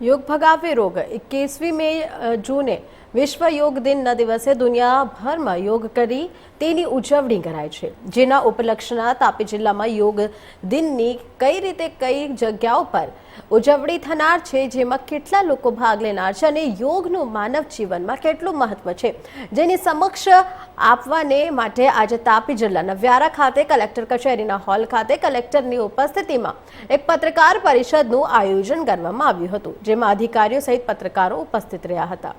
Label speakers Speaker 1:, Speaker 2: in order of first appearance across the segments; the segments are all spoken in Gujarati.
Speaker 1: યોગ ભગાવે રોગ. એકવીસમી મે જૂને વિશ્વ યોગ દિનના દિવસે દુનિયાભરમાં યોગ કરી તેની ઉજવણી કરાય છે. જેના ઉપલક્ષના તાપી જિલ્લામાં યોગ દિનની કઈ રીતે કઈ જગ્યાઓ પર ઉજવણી થનાર છે, જેમાં કેટલા લોકો ભાગ લેનાર છે અને યોગનું માનવ જીવનમાં કેટલું મહત્વ છે, જેની સમક્ષ આપવાને માટે આજે તાપી જિલ્લાના વ્યારા ખાતે કલેક્ટર કચેરીના હોલ ખાતે કલેક્ટરની ઉપસ્થિતિમાં એક પત્રકાર પરિષદનું આયોજન કરવામાં આવ્યું હતું, જેમાં અધિકારીઓ સહિત પત્રકારો ઉપસ્થિત રહ્યા હતા.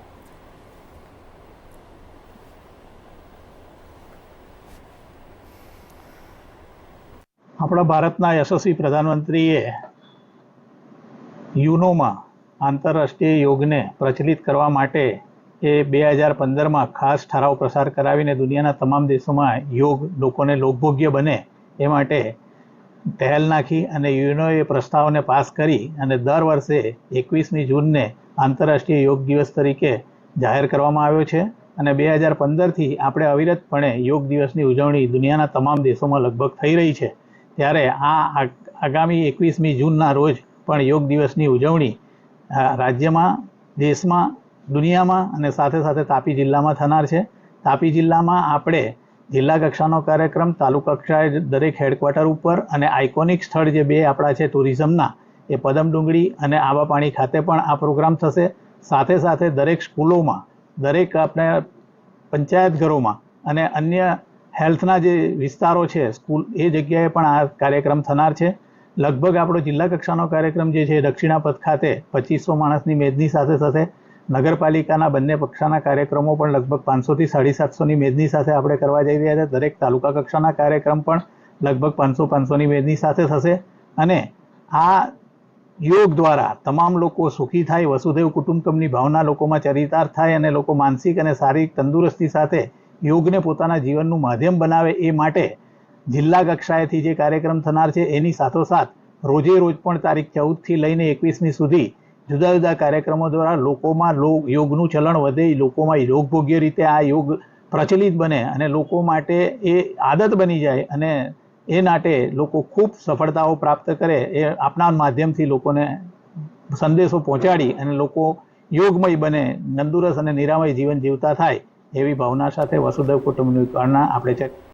Speaker 2: આપણા ભારતના યશસ્વી પ્રધાનમંત્રીએ યુનોમાં આંતરરાષ્ટ્રીય યોગને પ્રચલિત કરવા માટે એ બે હજાર પંદરમાં ખાસ ઠરાવ પ્રસાર કરાવીને દુનિયાના તમામ દેશોમાં યોગ લોકોને લોકભોગ્ય બને એ માટે પહેલ નાખી અને યુનોએ પ્રસ્તાવને પાસ કરી અને દર વર્ષે એકવીસમી જૂનને આંતરરાષ્ટ્રીય યોગ દિવસ તરીકે જાહેર કરવામાં આવ્યો છે. અને બે હજાર પંદરથી આપણે અવિરતપણે યોગ દિવસની ઉજવણી દુનિયાના તમામ દેશોમાં લગભગ થઈ રહી છે. ત્યારે આ આગામી એકવીસમી જૂનના રોજ પણ યોગ દિવસની ઉજવણી રાજ્યમાં, દેશમાં, દુનિયામાં અને સાથે સાથે તાપી જિલ્લામાં થનાર છે. તાપી જિલ્લામાં આપણે જિલ્લા કક્ષાનો કાર્યક્રમ, તાલુકા કક્ષાએ દરેક હેડક્વાર્ટર ઉપર અને આઇકોનિક સ્થળ જે બે આપણા છે ટુરિઝમના, એ પદમ ડુંગળી અને પાણી ખાતે પણ આ પ્રોગ્રામ થશે. સાથે સાથે દરેક સ્કૂલોમાં, દરેક આપણે પંચાયત ઘરોમાં અને અન્ય હેલ્થના જે વિસ્તારો છે, સ્કૂલ એ જગ્યાએ પણ આ કાર્યક્રમ થનાર છે. લગભગ આપણો જિલ્લા કક્ષાનો કાર્યક્રમ જે છે દક્ષિણાપથ ખાતે પચીસો માણસની મેદની સાથે સાથે નગરપાલિકાના બંને પક્ષાના કાર્યક્રમો પણ લગભગ પાંચસોથી સાડી સાતસોની મેદની સાથે આપણે કરવા જઈ રહ્યા છે. દરેક તાલુકા કક્ષાના કાર્યક્રમ પણ લગભગ પાંચસો પાંચસોની મેદની સાથે થશે. અને આ યોગ દ્વારા તમામ લોકો સુખી થાય વસુધૈવ કુટુંબકમની ભાવના લોકોમાં ચરિતાર્થ થાય અને લોકો માનસિક અને શારીરિક તંદુરસ્તી સાથે યોગને પોતાના જીવનનું માધ્યમ બનાવે એ માટે જિલ્લા કક્ષાએથી જે કાર્યક્રમ થનાર છે, એની સાથોસાથ રોજે રોજ પણ તારીખ ચૌદથી લઈને એકવીસમી સુધી જુદા જુદા કાર્યક્રમો દ્વારા લોકોમાં યોગનું ચલણ વધે, લોકોમાં યોગભોગ્ય રીતે આ યોગ પ્રચલિત બને અને લોકો માટે એ આદત બની જાય અને એ નાટે લોકો ખૂબ સફળતાઓ પ્રાપ્ત કરે એ આપના માધ્યમથી લોકોને સંદેશો પહોંચાડી અને લોકો યોગમય બને તંદુરસ્ત અને નિરામય જીવન જીવતા થાય એવી ભાવના સાથે વસુદેવ કુટુંબની કરના આપણે છે.